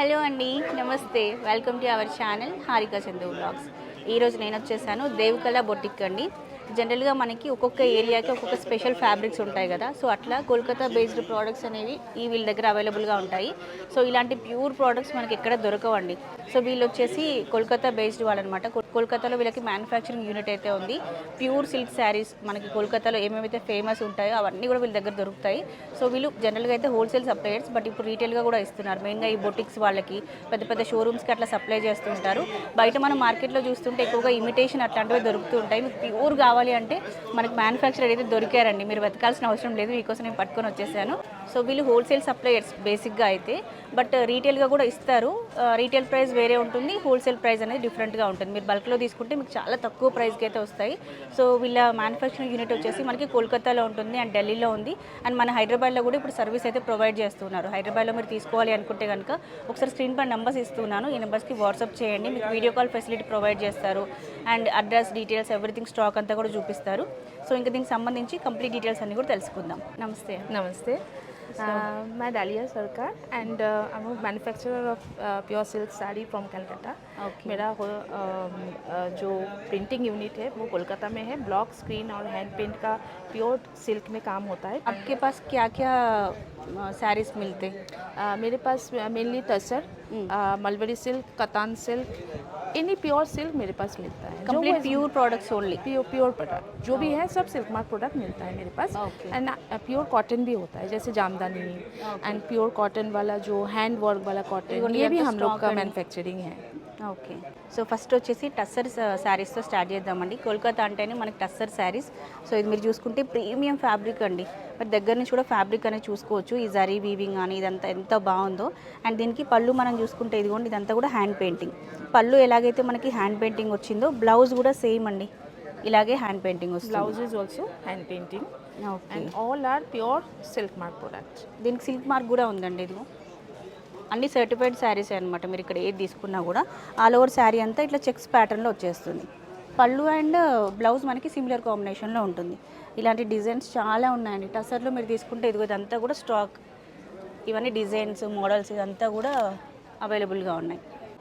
Hello అండి నమస్తే. Welcome to our channel Harika Chandu blogs ఈరోజు నేను వచ్చేసాను దేవకళ బొటిక్ అండి. జనరల్గా మనకి ఒక్కొక్క ఏరియాకి ఒక్కొక్క స్పెషల్ ఫ్యాబ్రిక్స్ ఉంటాయి కదా. సో అట్లా కోల్కతా బేస్డ్ ప్రోడక్ట్స్ అనేవి ఈ వీళ్ళ దగ్గర అవైలబుల్గా ఉంటాయి. సో ఇలాంటి ప్యూర్ ప్రోడక్ట్స్ మనకి ఎక్కడ దొరకవండి. సో వీళ్ళు వచ్చేసి కోల్కతా బేస్డ్ వాళ్ళనమాట. కోల్కతాలో వీళ్ళకి మ్యానుఫ్యాక్చరింగ్ యూనిట్ అయితే ఉంది. ప్యూర్ సిల్క్ శారీస్ మనకి కోల్కతాలో ఏమేమైతే ఫేమస్ ఉంటాయో అవన్నీ కూడా వీళ్ళ దగ్గర దొరుకుతాయి. సో వీళ్ళు జనరల్గా అయితే హోల్సేల్ సప్లయర్స్ బట్ ఇప్పుడు రీటైల్గా కూడా ఇస్తున్నారు. మెయిన్గా ఈ బొటిక్స్ వాళ్ళకి పెద్ద పెద్ద షోరూమ్స్కి అట్లా సప్లై చేస్తుంటారు. బయట మనం మార్కెట్లో చూస్తుంటే ఎక్కువగా ఇమిటేషన్ అట్లాంటివి దొరుకుతూ ఉంటాయి. మీకు ప్యూర్ కావాలి అంటే మనకి మ్యానుఫ్యాక్చర్ అయితే దొరికారండి. మీరు వెతకాల్సిన అవసరం లేదు. మీకోసం నేను పట్టుకొని వచ్చేసాను. సో వీళ్ళు హోల్సేల్ సప్లయర్స్ బేసిక్గా అయితే. బట్ uh, రీటైల్గా కూడా ఇస్తారు. Uh, రీటైల్ ప్రైస్ వేరే ఉంటుంది. హోల్సేల్ ప్రైస్ అనేది డిఫరెంట్గా ఉంటుంది. మీరు బల్క్లో తీసుకుంటే మీకు చాలా తక్కువ ప్రైస్కి అయితే వస్తాయి. సో వీళ్ళ మ్యానుఫ్యాక్చరింగ్ యూనిట్ వచ్చేసి మనకి కోల్కతాలో ఉంటుంది అండ్ ఢిల్లీలో ఉంది. అండ్ మన హైదరాబాద్లో కూడా ఇప్పుడు సర్వీస్ అయితే ప్రొవైడ్ చేస్తున్నారు. హైదరాబాద్లో మీరు తీసుకోవాలి అనుకుంటే కనుక ఒకసారి స్క్రీన్ పై నంబర్స్ ఇస్తున్నాను. ఈ నెంబర్స్కి వాట్సాప్ చేయండి. మీకు వీడియో కాల్ ఫెసిలిటీ ప్రొవైడ్ చేస్తారు. And address details everything stock అంతా కూడా చూపిస్తారు. సో ఇంకా దీనికి సంబంధించి కంప్లీట్ డీటెయిల్స్ అన్నీ కూడా తెలుసుకుందాం. నమస్తే. నమస్తే. Uh, मैं Dalia Sarkar and I am manufacturer of pure silk sari from Calcutta Okay. मेरा हो- अम, अ, जो प्रिंटिंग यूनिट है वो कोलकाता में है। ब्लॉक स्क्रीन और हैंड पेंट का प्योर सिल्क में काम होता है। आपके पास क्या क्या साड़ीज मिलते? अ, मेरे पास mainly tussar mulberry silk katan silk any pure silk मेरे पास मिलता है। Complete pure products only pure pure product जो भी है सब सिल्क मार्क प्रोडक्ट मिलता है मेरे पास। एंड प्योर कॉटन भी होता है जैसे जामदानी एंड प्योर कॉटन वाला जो हैंड वर्क वाला कॉटन इवन ये भी ये हम लोग stock का and- मैन्युफैक्चरिंग है ఓకే సో ఫస్ట్ వచ్చేసి టస్సర్ శారీస్తో స్టార్ట్ చేద్దామండి కోల్కతా అంటేనే మనకి టస్సర్ శారీస్ సో ఇది మీరు చూసుకుంటే ప్రీమియం ఫ్యాబ్రిక్ అండి మరి దగ్గర నుంచి కూడా ఫ్యాబ్రిక్ అనేది చూసుకోవచ్చు ఈ జరీ వీవింగ్ కానీ ఇదంతా ఎంత బాగుందో అండ్ దీనికి పళ్ళు మనం చూసుకుంటే ఇదిగోండి ఇదంతా కూడా హ్యాండ్ పెయింటింగ్ పళ్ళు ఎలాగైతే మనకి హ్యాండ్ పెయింటింగ్ వచ్చిందో బ్లౌజ్ కూడా సేమ్ అండి ఇలాగే హ్యాండ్ పెయింటింగ్ వస్తుంది blouse is also hand painting and all are pure silk mark product. దీనికి సిల్క్ మార్క్ కూడా ఉందండి ఇదిగో. అన్ని సర్టిఫైడ్ శారీస్ అనమాట మీరు ఇక్కడ ఏది తీసుకున్నా కూడా ఆల్ ఓవర్ శారీ అంతా ఇట్లా చెక్స్ ప్యాటర్న్లో వచ్చేస్తుంది. పళ్ళు అండ్ బ్లౌజ్ మనకి సిమిలర్ కాంబినేషన్లో ఉంటుంది. ఇలాంటి డిజైన్స్ చాలా ఉన్నాయండి. టసర్లో మీరు తీసుకుంటే ఇదిగో ఇదంతా కూడా స్టాక్. ఇవన్నీ డిజైన్స్ మోడల్స్ ఇదంతా కూడా అవైలబుల్గా ఉన్నాయి.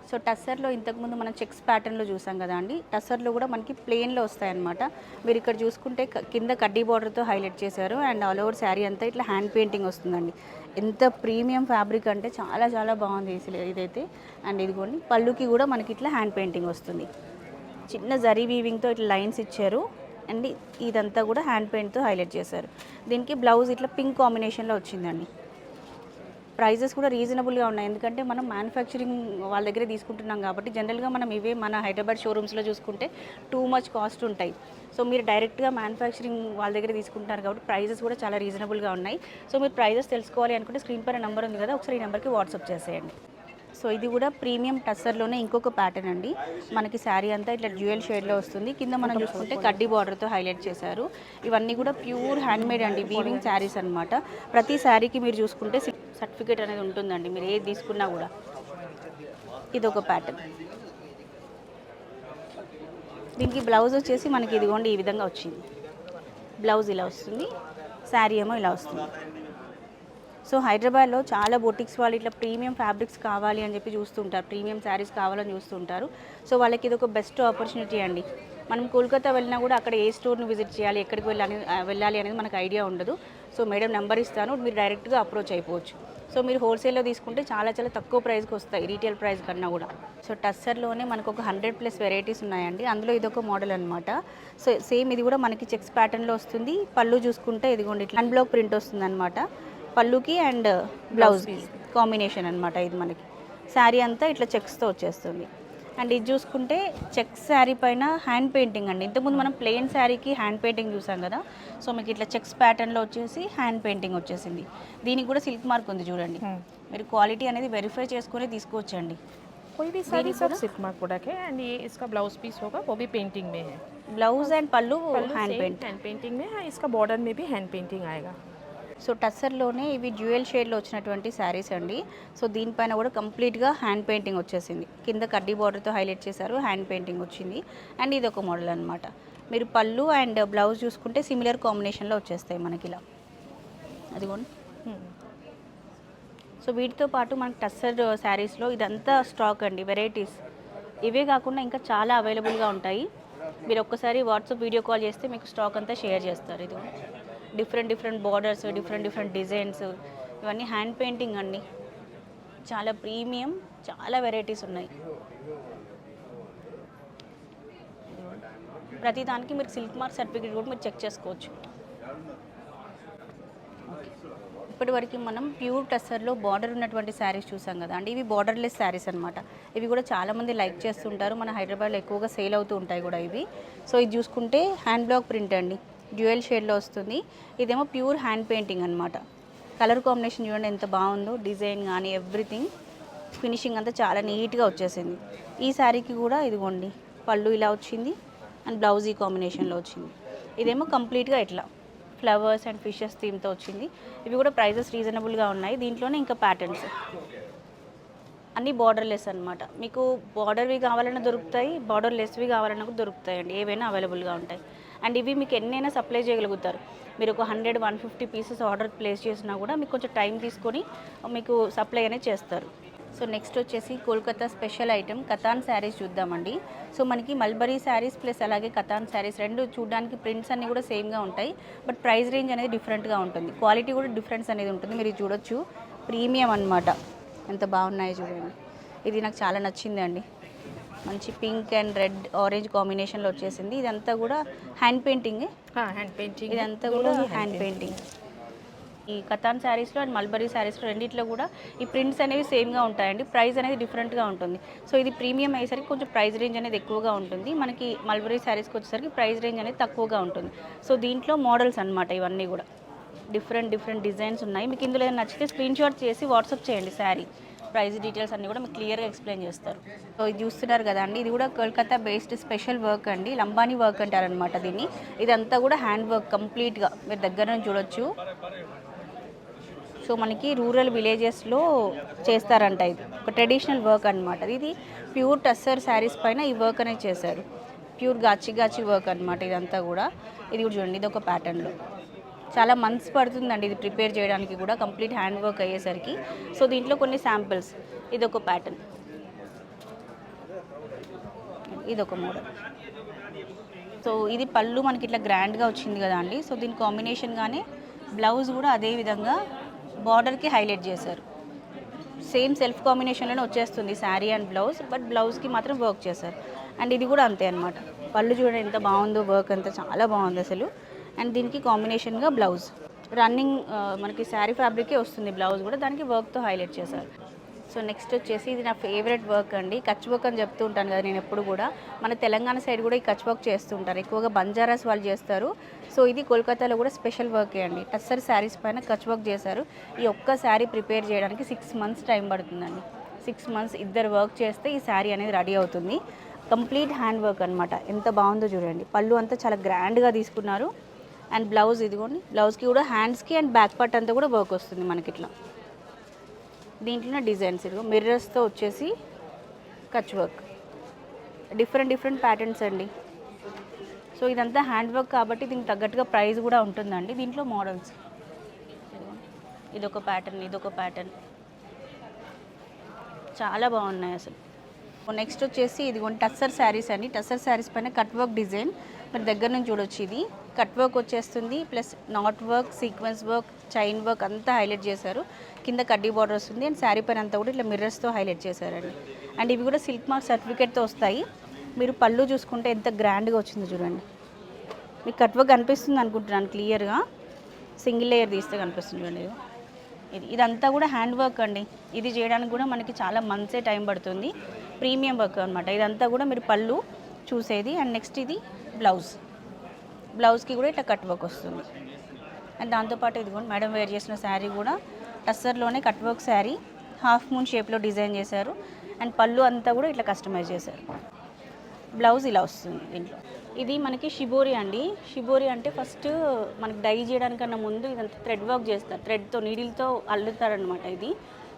సో టస్సర్లో ఇంతకుముందు మనం చెక్స్ ప్యాటర్న్లో చూసాం కదా అండి. టస్సర్లో కూడా మనకి ప్లెయిన్లో వస్తాయన్నమాట. మీరు ఇక్కడ చూసుకుంటే కింద కడ్డీ బార్డర్తో హైలైట్ చేశారు అండ్ ఆల్ ఓవర్ శారీ అంతా ఇట్లా హ్యాండ్ పెయింటింగ్ వస్తుందండి. ఎంత ప్రీమియం ఫ్యాబ్రిక్ అంటే చాలా చాలా బాగుంది ఇదైతే. అండ్ ఇదిగోండి పళ్ళుకి కూడా మనకి ఇట్లా హ్యాండ్ పెయింటింగ్ వస్తుంది. చిన్న జరీ వీవింగ్తో ఇట్లా లైన్స్ ఇచ్చారు. అండ్ ఇదంతా కూడా హ్యాండ్ పెయింట్తో హైలైట్ చేశారు. దీనికి బ్లౌజ్ ఇట్లా పింక్ కాంబినేషన్లో వచ్చిందండి. ప్రైజెస్ కూడా రీజనబుల్గా ఉన్నాయి. ఎందుకంటే మనం మ్యానుఫ్యాక్చరింగ్ వాళ్ళ దగ్గరే తీసుకుంటున్నాం కాబట్టి జనరల్గా మనం ఇవే మన హైదరాబాద్ షోరూమ్స్లో చూసుకుంటే టూ మచ్ కాస్ట్ ఉంటాయి. సో మీరు డైరెక్ట్గా మ్యానుఫ్యాక్చరింగ్ వాళ్ళ దగ్గర తీసుకుంటున్నారు కాబట్టి ప్రైజెస్ కూడా చాలా రీజనబుల్గా ఉన్నాయి. సో మీరు ప్రైజెస్ తెలుసుకోవాలి అనుకుంటే స్క్రీన్ పైన నెంబర్ ఉంది కదా ఒకసారి ఈ నెంబర్కి వాట్సాప్ చేసేయండి. సో ఇది కూడా ప్రీమియం టస్సర్లోనే ఇంకొక ప్యాటర్న్ అండి. మనకి శారీ అంతా ఇట్లా డ్యూయల్ షేడ్లో వస్తుంది. కింద మనం చూసుకుంటే కడ్డీ బార్డర్తో హైలైట్ చేశారు. ఇవన్నీ కూడా ప్యూర్ హ్యాండ్మేడ్ అండి వీవింగ్ శారీస్ అన్నమాట. ప్రతి శారీకి మీరు చూసుకుంటే సర్టిఫికేట్ అనేది ఉంటుందండి. మీరు ఏది తీసుకున్నా కూడా. ఇది ఒక ప్యాటర్న్ దీనికి బ్లౌజ్ వచ్చేసి మనకి ఇదిగోండి ఈ విధంగా వచ్చింది. బ్లౌజ్ ఇలా వస్తుంది. శారీ ఏమో ఇలా వస్తుంది. సో హైదరాబాద్లో చాలా బొటిక్స్ వాళ్ళు ఇట్లా ప్రీమియం ఫ్యాబ్రిక్స్ కావాలి అని చెప్పి చూస్తుంటారు. ప్రీమియం శారీస్ కావాలని చూస్తుంటారు. సో వాళ్ళకి ఇది ఒక బెస్ట్ ఆపర్చునిటీ అండి. మనం కోల్కతా వెళ్ళినా కూడా అక్కడ ఏ స్టోర్ని విజిట్ చేయాలి ఎక్కడికి వెళ్ళాలి వెళ్ళాలి అనేది మనకు ఐడియా ఉండదు. సో మేడం నెంబర్ ఇస్తాను మీరు డైరెక్ట్గా అప్రోచ్ అయిపోవచ్చు. సో మీరు హోల్సేల్లో తీసుకుంటే చాలా చాలా తక్కువ ప్రైస్కి వస్తాయి రీటైల్ ప్రైస్ కన్నా కూడా. సో టస్సర్లోనే మనకు ఒక హండ్రెడ్ ప్లస్ వెరైటీస్ ఉన్నాయండి. అందులో ఇది ఒక మోడల్ అనమాట సో సేమ్ ఇది కూడా మనకి చెక్స్ ప్యాటర్న్లో వస్తుంది. పళ్ళు చూసుకుంటే ఇదిగోండి ఇట్లా హ్యాండ్ బ్లాక్ ప్రింట్ వస్తుంది అనమాట పళ్ళుకి అండ్ బ్లౌజ్కి కాంబినేషన్ అనమాట ఇది మనకి. శారీ అంతా ఇట్లా చెక్స్తో వచ్చేస్తుంది. అండ్ ఇది చూసుకుంటే చెక్స్ శారీ పైన హ్యాండ్ పెయింటింగ్ అండి ఇంతకుముందు మనం ప్లెయిన్ శారీకి హ్యాండ్ పెయింటింగ్ చూసాం కదా సో మీకు ఇట్లా చెక్స్ ప్యాటర్న్లో వచ్చేసి హ్యాండ్ పెయింటింగ్ వచ్చేసింది దీనికి కూడా సిల్క్ మార్క్ ఉంది చూడండి మీరు క్వాలిటీ అనేది వెరిఫై చేసుకొని తీసుకోవచ్చండి कोई भी साड़ी सब सिल्क मार्क प्रोडक्ट है एंड ये इसका ब्लाउज पीस होगा वो भी पेंटिंग में है blouse and pallu hand paint hand painting में है इसका बॉर्डर में भी हैंड पेंटिंग आएगा సో టస్సర్లోనే ఇవి జ్యువెల్ షేడ్లో వచ్చినటువంటి శారీస్ అండి. సో దీనిపైన కూడా కంప్లీట్గా హ్యాండ్ పెయింటింగ్ వచ్చేసింది. కింద కడ్డీ బార్డర్తో హైలైట్ చేశారు హ్యాండ్ పెయింటింగ్ వచ్చింది. అండ్ ఇది ఒక మోడల్ అనమాట మీరు పళ్ళు అండ్ బ్లౌజ్ చూసుకుంటే సిమిలర్ కాంబినేషన్లో వచ్చేస్తాయి మనకి ఇలా అదిగోండి సో వీటితో పాటు మనకి టస్సర్ శారీస్లో ఇదంతా స్టాక్ అండి వెరైటీస్. ఇవే కాకుండా ఇంకా చాలా అవైలబుల్గా ఉంటాయి. మీరు ఒక్కసారి వాట్సాప్ వీడియో కాల్ చేస్తే మీకు స్టాక్ అంతా షేర్ చేస్తారు. ఇది different different borders different different designs. ఇవన్నీ హ్యాండ్ పెయింటింగ్ అండి. చాలా ప్రీమియం చాలా వెరైటీస్ ఉన్నాయి. ప్రతి దానికి మీరు సిల్క్ మార్క్ సర్టిఫికేట్ కూడా మీరు చెక్ చేసుకోవచ్చు. ఇప్పటివరకు మనం ప్యూర్ టస్సర్లో బార్డర్ ఉన్నటువంటి శారీస్ చూసాం కదా అండి. ఇవి బార్డర్లెస్ శారీస్ అనమాట ఇవి కూడా చాలామంది లైక్ చేస్తుంటారు. మన హైదరాబాద్లో ఎక్కువగా సేల్ అవుతూ ఉంటాయి కూడా ఇవి. సో ఇది చూసుకుంటే హ్యాండ్ బ్లాక్ ప్రింట్ అండి. డ్యూయల్ షేడ్లో వస్తుంది. ఇదేమో ప్యూర్ హ్యాండ్ పెయింటింగ్ అనమాట కలర్ కాంబినేషన్ చూడండి ఎంత బాగుందో డిజైన్ కానీ ఎవ్రీథింగ్. ఫినిషింగ్ అంతా చాలా నీట్గా వచ్చేసింది. ఈ శారీకి కూడా ఇదిగోండి పళ్ళు ఇలా వచ్చింది అండ్ బ్లౌజ్ ఈ కాంబినేషన్లో వచ్చింది. ఇదేమో కంప్లీట్గా ఇట్లా ఫ్లవర్స్ అండ్ ఫిషెస్ థీమ్తో వచ్చింది. ఇవి కూడా ప్రైజెస్ రీజనబుల్గా ఉన్నాయి. దీంట్లోనే ఇంకా ప్యాటర్న్స్. అన్నీ బార్డర్లెస్ అనమాట మీకు బార్డర్వి కావాలన్నా దొరుకుతాయి బార్డర్ లెస్వి కావాలన్నా కూడా దొరుకుతాయండి. ఏవైనా అవైలబుల్గా ఉంటాయి. అండ్ ఇవి మీకు ఎన్నైనా సప్లై చేయగలుగుతారు. మీరు ఒక hundred one fifty pieces order place చేసినా కూడా మీకు కొంచెం టైం తీసుకొని మీకు సప్లై అనేది చేస్తారు. సో నెక్స్ట్ వచ్చేసి కోల్కతా స్పెషల్ ఐటమ్ కథాన్ శారీస్ చూద్దామండి. సో మనకి మల్బరీ శారీస్ ప్లస్ అలాగే కథాన్ శారీస్ రెండు చూడడానికి ప్రింట్స్ అన్నీ కూడా సేమ్గా ఉంటాయి. బట్ ప్రైస్ రేంజ్ అనేది డిఫరెంట్గా ఉంటుంది. క్వాలిటీ కూడా డిఫరెన్స్ అనేది ఉంటుంది. మీరు చూడొచ్చు. ప్రీమియం అన్నమాట. ఎంత బాగున్నాయో చూడండి. ఇది నాకు చాలా నచ్చిందండి. మంచి పింక్ అండ్ రెడ్ ఆరెంజ్ కాంబినేషన్లో వచ్చేసింది. ఇదంతా కూడా హ్యాండ్ పెయింటింగ్. Hand painting. ఇదంతా కూడా హ్యాండ్ పెయింటింగ్. ఈ కథాన్ శారీస్లో అండ్ మల్బరీ శారీస్లో రెండిట్లో కూడా ఈ ప్రింట్స్ అనేవి సేమ్గా ఉంటాయండి. ప్రైస్ అనేది డిఫరెంట్గా ఉంటుంది. సో ఇది ప్రీమియం అయ్యేసరికి కొంచెం ప్రైస్ రేంజ్ అనేది ఎక్కువగా ఉంటుంది. మనకి మల్బరీ శారీస్కి వచ్చేసరికి ప్రైస్ రేంజ్ అనేది తక్కువగా ఉంటుంది. సో దీంట్లో మోడల్స్ అనమాట ఇవన్నీ కూడా. డిఫరెంట్ డిఫరెంట్ డిజైన్స్ ఉన్నాయి. మీకు ఇందులో నచ్చితే స్క్రీన్ షాట్ చేసి వాట్సాప్ చేయండి శారీ. ప్రైస్ డీటెయిల్స్ అన్నీ కూడా మీకు క్లియర్గా ఎక్స్ప్లెయిన్ చేస్తారు. సో ఇది చూస్తున్నారు కదా అండి ఇది కూడా కోల్కతా బేస్డ్ స్పెషల్ వర్క్ అండి లంబానీ వర్క్ అంటారనమాట దీన్ని. ఇదంతా కూడా హ్యాండ్ వర్క్ కంప్లీట్గా మీరు దగ్గర చూడొచ్చు. సో మనకి రూరల్ విలేజెస్లో చేస్తారంట ఇది ఒక ట్రెడిషనల్ వర్క్ అనమాట ఇది ప్యూర్ టస్సర్ శారీస్ పైన ఈ వర్క్ అనేది చేశారు. ప్యూర్ గాచి గాచి వర్క్ అనమాట ఇదంతా కూడా. ఇది కూడా చూడండి ఇది ఒక ప్యాటర్న్లో. చాలా మంత్స్ పడుతుందండి ఇది ప్రిపేర్ చేయడానికి కూడా కంప్లీట్ హ్యాండ్ వర్క్ అయ్యేసరికి. సో దీంట్లో కొన్ని శాంపిల్స్. ఇది ఒక ప్యాటర్న్. ఇదొక మోడల్. సో ఇది పళ్ళు మనకి ఇట్లా గ్రాండ్గా వచ్చింది కదా అండి. సో దీని కాంబినేషన్గానే బ్లౌజ్ కూడా అదే విధంగా బార్డర్కి హైలైట్ చేశారు. సేమ్ సెల్ఫ్ కాంబినేషన్లోనే వచ్చేస్తుంది శారీ అండ్ బ్లౌజ్ బట్ బ్లౌజ్కి మాత్రం వర్క్ చేశారు. అండ్ ఇది కూడా అంతే అనమాట పళ్ళు చూడండి ఎంత బాగుందో వర్క్ అంతా చాలా బాగుంది అసలు. అండ్ దీనికి కాంబినేషన్గా బ్లౌజ్. రన్నింగ్ మనకి శారీ ఫ్యాబ్రికే వస్తుంది బ్లౌజ్ కూడా. దానికి వర్క్తో హైలైట్ చేశారు. సో నెక్స్ట్ వచ్చేసి ఇది నా ఫేవరెట్ వర్క్ అండి. కచ్ వర్క్ అని చెప్తూ ఉంటాను కదా నేను ఎప్పుడు కూడా. మన తెలంగాణ సైడ్ కూడా ఈ కచ్ వర్క్ చేస్తుంటారు ఎక్కువగా బంజారాస్ వాళ్ళు చేస్తారు. సో ఇది కోల్కతాలో కూడా స్పెషల్ వర్కే అండి. టస్సర్ శారీస్ పైన కచ్ వర్క్ చేశారు. ఈ ఒక్క శారీ ప్రిపేర్ చేయడానికి సిక్స్ మంత్స్ టైం పడుతుందండి. సిక్స్ మంత్స్ ఇద్దరు వర్క్ చేస్తే ఈ శారీ అనేది రెడీ అవుతుంది. కంప్లీట్ హ్యాండ్ వర్క్ అనమాట ఎంత బాగుందో చూడండి. పళ్ళు అంతా చాలా గ్రాండ్గా తీసుకున్నారు. అండ్ బ్లౌజ్ ఇదిగోండి. బ్లౌజ్కి కూడా హ్యాండ్స్కి అండ్ బ్యాక్ పార్ట్ అంతా కూడా వర్క్ వస్తుంది మనకి ఇట్లా. దీంట్లోనే డిజైన్స్ ఇదిగో మిర్రర్స్తో వచ్చేసి Kutch work. Different different patterns అండి. సో ఇదంతా హ్యాండ్ వర్క్ కాబట్టి దీనికి తగ్గట్టుగా ప్రైస్ కూడా ఉంటుందండి. దీంట్లో మోడల్స్. ఇదొక ప్యాటర్న్ ఇదొక ప్యాటర్న్. చాలా బాగున్నాయి అసలు. నెక్స్ట్ వచ్చేసి ఇదిగోండి టస్సర్ శారీస్ అండి. టస్సర్ శారీస్ పైన కట్ వర్క్ డిజైన్. మీరు దగ్గర నుంచి చూడొచ్చు ఇది. కట్ వర్క్ వచ్చేస్తుంది plus knot work sequence work chain work అంతా హైలైట్ చేశారు. కింద కడ్డీ బార్డర్ వస్తుంది అండ్ శారీ పైన అంతా కూడా ఇట్లా మిర్రర్స్తో హైలైట్ చేశారండి. అండ్ ఇవి కూడా సిల్క్ మార్క్ సర్టిఫికేట్తో వస్తాయి. మీరు పళ్ళు చూసుకుంటే ఎంత గ్రాండ్గా వచ్చిందో చూడండి. మీకు కట్ వర్క్ కనిపిస్తుంది అనుకుంటున్నాను క్లియర్గా. సింగిల్ లేయర్ తీస్తే కనిపిస్తుంది చూడండి ఇది. ఇది ఇదంతా కూడా హ్యాండ్ వర్క్ అండి. ఇది చేయడానికి కూడా మనకి చాలా మంత్సే టైం పడుతుంది. ప్రీమియం వర్క్ అనమాట ఇదంతా కూడా మీరు పళ్ళు చూసేది. అండ్ నెక్స్ట్ ఇది బ్లౌజ్. బ్లౌజ్కి కూడా ఇట్లా కట్ వర్క్ వస్తుంది. అండ్ దాంతోపాటు ఇదిగోండి మేడం వేర్ చేసిన శారీ కూడా టస్సర్లోనే cut work sari half moon షేప్లో డిజైన్ చేశారు. అండ్ పళ్ళు అంతా కూడా ఇట్లా కస్టమైజ్ చేశారు. బ్లౌజ్ ఇలా వస్తుంది దీంట్లో. ఇది మనకి షిబోరి అండి. షిబోరి అంటే ఫస్ట్ మనకి డై చేయడానికన్నా ముందు ఇదంతా థ్రెడ్ వర్క్ చేస్తారు. థ్రెడ్తో నీడిల్తో అల్లుతారనమాట ఇది.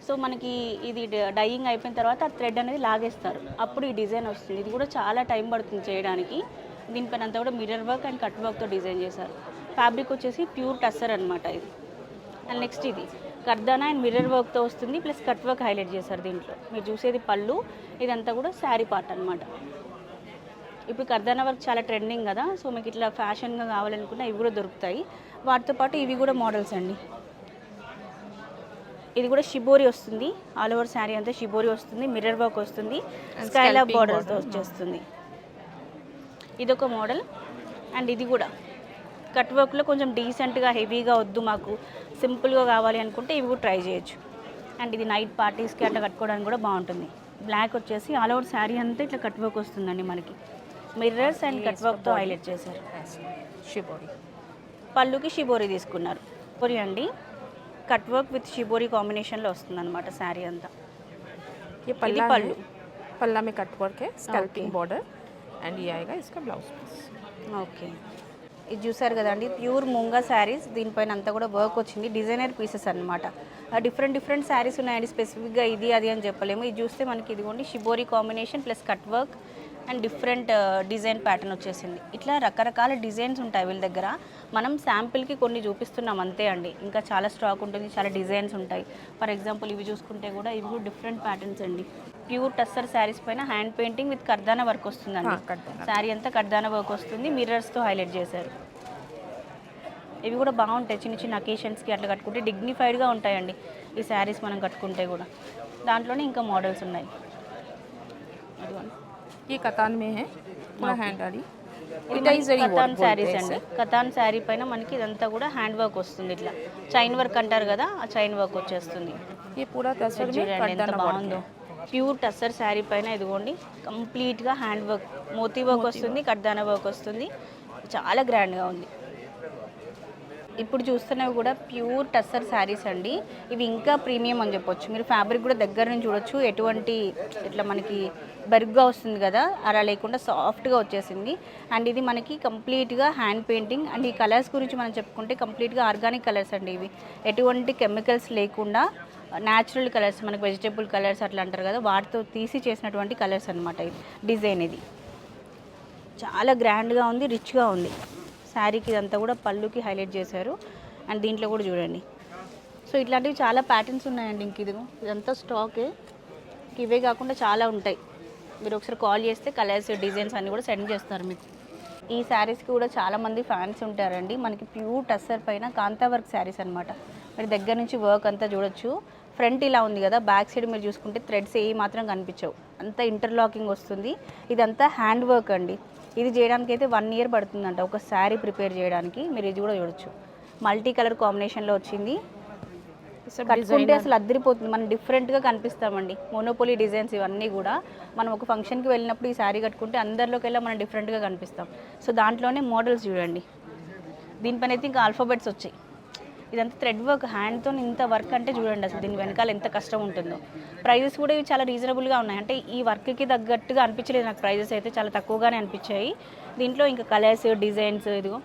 సో మనకి ఇది డైయింగ్ అయిపోయిన తర్వాత ఆ థ్రెడ్ అనేది లాగేస్తారు. అప్పుడు ఈ డిజైన్ వస్తుంది. ఇది కూడా చాలా టైం పడుతుంది చేయడానికి. దీనిపైన అంతా కూడా మిర్రర్ వర్క్ అండ్ కట్ వర్క్తో డిజైన్ చేశారు. ఫ్యాబ్రిక్ వచ్చేసి ప్యూర్ టస్సర్ అనమాట ఇది. అండ్ నెక్స్ట్ ఇది. కర్దానా అండ్ మిర్రర్ వర్క్తో వస్తుంది ప్లస్ కట్ వర్క్ హైలైట్ చేశారు దీంట్లో. మీరు చూసేది పళ్ళు ఇదంతా కూడా శారీ పార్ట్ అన్నమాట. ఇప్పుడు కర్దానా వర్క్ చాలా ట్రెండింగ్ కదా సో మీకు ఇట్లా ఫ్యాషన్గా కావాలనుకున్నా ఇవి కూడా దొరుకుతాయి. వాటితో పాటు ఇవి కూడా మోడల్స్ అండి. ఇది కూడా షిబోరి వస్తుంది. ఆల్ ఓవర్ శారీ అంతా షిబోరి వస్తుంది మిర్రర్ వర్క్ వస్తుంది స్కైలా scalping బార్డర్స్తో ఇది ఒక మోడల్. అండ్ ఇది కూడా. కట్ వర్క్లో కొంచెం డీసెంట్గా హెవీగా వద్దు మాకు. సింపుల్గా కావాలి అనుకుంటే ఇవి కూడా ట్రై చేయొచ్చు. అండ్ ఇది నైట్ పార్టీస్కి అట్లా కట్టుకోవడానికి కూడా బాగుంటుంది. బ్లాక్ వచ్చేసి ఆల్ ఓవర్ శారీ అంతా ఇట్లా కట్ వర్క్ వస్తుందండి మనకి. మిర్రర్స్ అండ్ కట్ వర్క్తో హైలైట్ చేశారు. షిబోరి. పళ్ళుకి షిబోరి తీసుకున్నారు. షిబోరి అండి. కట్ వర్క్ విత్ షిబోరి కాంబినేషన్లో వస్తుంది అనమాట శారీ అంతా. పల్లి పళ్ళు. పళ్ళా కట్ వర్కే స్కల్పింగ్ బార్డర్. वर्क है स्कैल्पिंग बॉर्डर एंड ये आएगा इसका ब्लाउज पीस ఓకే ఇది చూసారు కదండి ప్యూర్ ముంగా శారీస్ దీనిపైన అంతా కూడా వర్క్ వచ్చింది డిజైనర్ పీసెస్ అనమాట డిఫరెంట్ డిఫరెంట్ శారీస్ ఉన్నాయండి స్పెసిఫిక్గా ఇది అది అని చెప్పలేము ఇది చూస్తే మనకి ఇదిగోండి shibori combination plus cut work and different design pattern వచ్చేసింది. ఇట్లా రకరకాల డిజైన్స్ ఉంటాయి వీళ్ళ దగ్గర. మనం శాంపిల్కి కొన్ని చూపిస్తున్నాం అంతే అండి. ఇంకా చాలా స్టాక్ ఉంటుంది చాలా డిజైన్స్ ఉంటాయి. ఫర్ ఎగ్జాంపుల్ ఇవి చూసుకుంటే కూడా ఇవి కూడా డిఫరెంట్ ప్యాటర్న్స్ అండి. ప్యూర్ టస్సర్ శారీస్ పైన hand painting with kardana work వస్తుందండి. కర్దానా. శారీ అంతా కడ్దానా వర్క్ వస్తుంది మిర్రర్స్తో హైలైట్ చేశారు. ఇవి కూడా బాగుంటాయి చిన్న చిన్న అకేషన్స్కి అట్లా కట్టుకుంటే డిగ్నిఫైడ్గా ఉంటాయండి. ఈ శారీస్ మనం కట్టుకుంటే కూడా. దాంట్లోనే ఇంకా మోడల్స్ ఉన్నాయి. ఇదిగోండి. ये कतान में है पूरा हैंड आरी ఇది इटाई जरी కతాన్ वर्क बोलते శారీస్ हैं అండి इसे। కతాన్ శారీ పైన మనకి ఇదంతా కూడా హ్యాండ్ వర్క్ వస్తుంది ఇట్లా చైన్ వర్క్ అంటారు కదా ఆ చైన్ వర్క్ వచ్చేస్తుంది ये पूरा तसर में చూడండి ఎంత कटाना वर्क బాగుందో है ప్యూర్ టస్సర్ శారీ పైన ఇదిగోండి కంప్లీట్గా హ్యాండ్ వర్క్ మోతీ వర్క్ వస్తుంది కడ్దానా వర్క్ వస్తుంది చాలా గ్రాండ్గా ఉంది ఇప్పుడు చూస్తున్నవి కూడా ప్యూర్ టస్సర్ శారీస్ అండి ఇవి ఇంకా ప్రీమియం అని చెప్పొచ్చు మీరు ఫ్యాబ్రిక్ కూడా దగ్గర నుంచి చూడొచ్చు ఎటువంటి ఇట్లా మనకి బరుగ్గా వస్తుంది కదా అలా లేకుండా సాఫ్ట్గా వచ్చేసింది. అండ్ ఇది మనకి కంప్లీట్గా హ్యాండ్ పెయింటింగ్. అండ్ ఈ కలర్స్ గురించి మనం చెప్పుకుంటే కంప్లీట్గా ఆర్గానిక్ కలర్స్ అండి ఇవి. ఎటువంటి కెమికల్స్ లేకుండా న్యాచురల్ కలర్స్ మనకి వెజిటేబుల్ కలర్స్ అట్లా అంటారు కదా వాటితో తీసి చేసినటువంటి కలర్స్ అనమాట ఇది డిజైన్ ఇది. చాలా గ్రాండ్గా ఉంది రిచ్గా ఉంది. శారీకి ఇదంతా కూడా పళ్ళుకి హైలైట్ చేశారు. అండ్ దీంట్లో కూడా చూడండి. సో ఇట్లాంటివి చాలా ప్యాటర్న్స్ ఉన్నాయండి ఇంక ఇదిగో. ఇదంతా స్టాకే ఇవే కాకుండా చాలా ఉంటాయి. మీరు ఒకసారి కాల్ చేస్తే కలర్స్ డిజైన్స్ అన్నీ కూడా సెండ్ చేస్తారు మీకు. ఈ శారీస్కి కూడా చాలామంది ఫ్యాన్స్ ఉంటారండి. మనకి ప్యూర్ టస్సర్ పైన కాంతా వర్క్ శారీస్ అనమాట మీరు దగ్గర నుంచి వర్క్ అంతా చూడొచ్చు. ఫ్రంట్ ఇలా ఉంది కదా బ్యాక్ సైడ్ మీరు చూసుకుంటే థ్రెడ్స్ ఏ మాత్రం కనిపించవు. అంతా ఇంటర్లాకింగ్ వస్తుంది. ఇదంతా హ్యాండ్ వర్క్ అండి. ఇది చేయడానికి అయితే వన్ ఇయర్ పడుతుందంట ఒక శారీ ప్రిపేర్ చేయడానికి. మీరు ఇది కూడా చూడొచ్చు. మల్టీ కలర్ కాంబినేషన్లో వచ్చింది. కట్టుకుంటే అసలు అద్దరిపోతుంది. మనం డిఫరెంట్గా కనిపిస్తామండి. మోనోపోలీ డిజైన్స్ ఇవన్నీ కూడా. మనం ఒక ఫంక్షన్కి వెళ్ళినప్పుడు ఈ శారీ కట్టుకుంటే అందరిలోకి వెళ్ళి మనం డిఫరెంట్గా కనిపిస్తాం. సో దాంట్లోనే మోడల్స్ చూడండి. దీనిపైన అయితే ఇంకా ఆల్ఫాబెట్స్ వచ్చాయి. ఇదంతా థ్రెడ్ వర్క్ హ్యాండ్తో ఇంత వర్క్ అంటే చూడండి అసలు దీని వెనకాల ఎంత కష్టం ఉంటుందో. ప్రైజెస్ కూడా ఇవి చాలా రీజనబుల్గా ఉన్నాయి. అంటే ఈ వర్క్కి తగ్గట్టుగా అనిపించలేదు నాకు. ప్రైజెస్ అయితే చాలా తక్కువగానే అనిపించాయి. దీంట్లో ఇంకా కలర్స్ డిజైన్స్ ఇదిగో.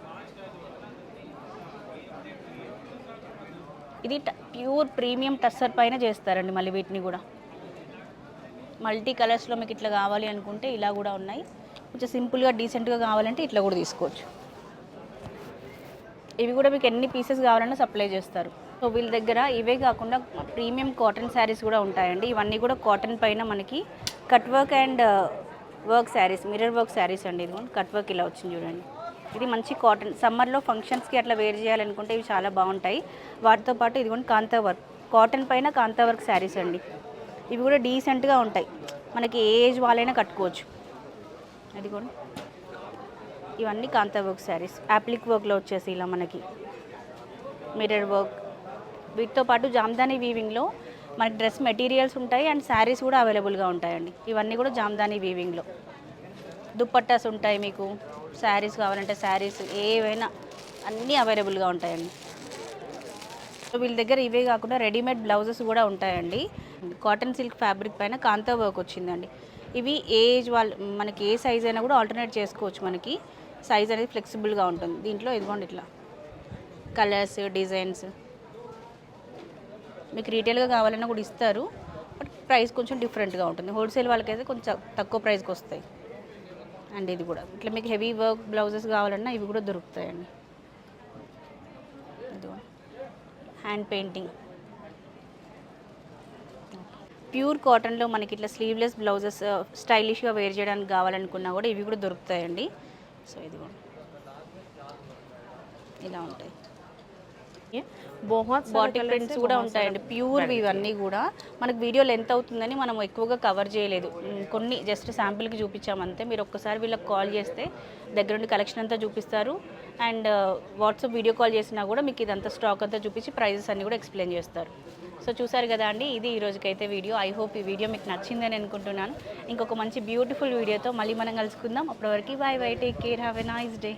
ఇది ప్యూర్ ప్రీమియం టస్సర్ పైన చేస్తారండి మళ్ళీ వీటిని కూడా. మల్టీ కలర్స్లో మీకు ఇట్లా కావాలి అనుకుంటే ఇలా కూడా ఉన్నాయి. కొంచెం సింపుల్గా డీసెంట్గా కావాలంటే ఇట్లా కూడా తీసుకోవచ్చు. ఇవి కూడా మీకు ఎన్ని పీసెస్ కావాలన్నా సప్లై చేస్తారు. సో వీళ్ళ దగ్గర ఇవే కాకుండా ప్రీమియం కాటన్ శారీస్ కూడా ఉంటాయండి. ఇవన్నీ కూడా కాటన్ పైన మనకి cut work and work saris mirror work saris అండి ఇది కట్ వర్క్ ఇలా వచ్చింది చూడండి. ఇది మంచి కాటన్. సమ్మర్లో ఫంక్షన్స్కి అట్లా వేర్ చేయాలనుకుంటే ఇవి చాలా బాగుంటాయి. వాటితో పాటు ఇదిగోండి కాంతా వర్క్. కాటన్ పైన కాంతా వర్క్ శారీస్ అండి. ఇవి కూడా డీసెంట్గా ఉంటాయి. మనకి ఏ ఏజ్ వాళ్ళైనా కట్టుకోవచ్చు. అదిగోండి. ఇవన్నీ కాంతా వర్క్ శారీస్. యాప్లిక్ వర్క్లో వచ్చేసి ఇలా మనకి. Mirror work. వీటితో పాటు జామ్దానీ వీవింగ్లో మనకి డ్రెస్ మెటీరియల్స్ ఉంటాయి అండ్ శారీస్ కూడా అవైలబుల్గా ఉంటాయండి. ఇవన్నీ కూడా జామ్దానీ వీవింగ్లో. దుప్పట్టాస్ ఉంటాయి మీకు. శారీస్ కావాలంటే శారీస్ ఏవైనా అన్నీ అవైలబుల్గా ఉంటాయండి. సో వీళ్ళ దగ్గర ఇవే కాకుండా రెడీమేడ్ బ్లౌజెస్ కూడా ఉంటాయండి. కాటన్ సిల్క్ ఫ్యాబ్రిక్ పైన కాంతా వర్క్ వచ్చిందండి. ఇవి ఏజ్ వాళ్ళు మనకి ఏ సైజ్ అయినా కూడా ఆల్టర్నేట్ చేసుకోవచ్చు మనకి. సైజ్ అనేది ఫ్లెక్సిబుల్గా ఉంటుంది. దీంట్లో ఇదిగోండి ఇట్లా. Colours designs. మీకు రీటైల్గా కావాలన్నా కూడా ఇస్తారు. బట్ ప్రైస్ కొంచెం డిఫరెంట్గా ఉంటుంది. హోల్సేల్ వాళ్ళకైతే కొంచెం తక్కువ ప్రైస్కి వస్తాయి. అండ్ ఇది కూడా. ఇట్లా మీకు హెవీ వర్క్ బ్లౌజెస్ కావాలన్నా ఇవి కూడా దొరుకుతాయండి. ఇది హ్యాండ్ పెయింటింగ్. ప్యూర్ కాటన్లో మనకి ఇట్లా స్లీవ్లెస్ బ్లౌజెస్ స్టైలిష్గా వేర్ చేయడానికి కావాలనుకున్నా కూడా ఇవి కూడా దొరుకుతాయండి. సో ఇది కూడా ఇలా ఉంటాయి. మనకి బాటిల్ ప్రింట్స్ కూడా ఉంటాయండి. ప్యూర్ ఇవన్నీ కూడా మనకు వీడియోలు ఎంత అవుతుందని మనం ఎక్కువగా కవర్ చేయలేదు. కొన్ని జస్ట్ శాంపిల్కి చూపించామంతే మీరు ఒక్కసారి వీళ్ళకి కాల్ చేస్తే దగ్గరుండి కలెక్షన్ అంతా చూపిస్తారు. అండ్ వాట్సాప్ వీడియో కాల్ చేసినా కూడా మీకు ఇదంతా స్టాక్ అంతా చూపించి ప్రైజెస్ అన్నీ కూడా ఎక్స్ప్లెయిన్ చేస్తారు. సో చూసారు కదా అండి ఇది ఈ రోజుకైతే వీడియో ఐ హోప్ ఈ వీడియో మీకు నచ్చిందని అనుకుంటున్నాను. ఇంకొక మంచి బ్యూటిఫుల్ వీడియోతో మళ్ళీ మనం కలుసుకుందాం. అప్పటివరకు bye bye take care have a nice day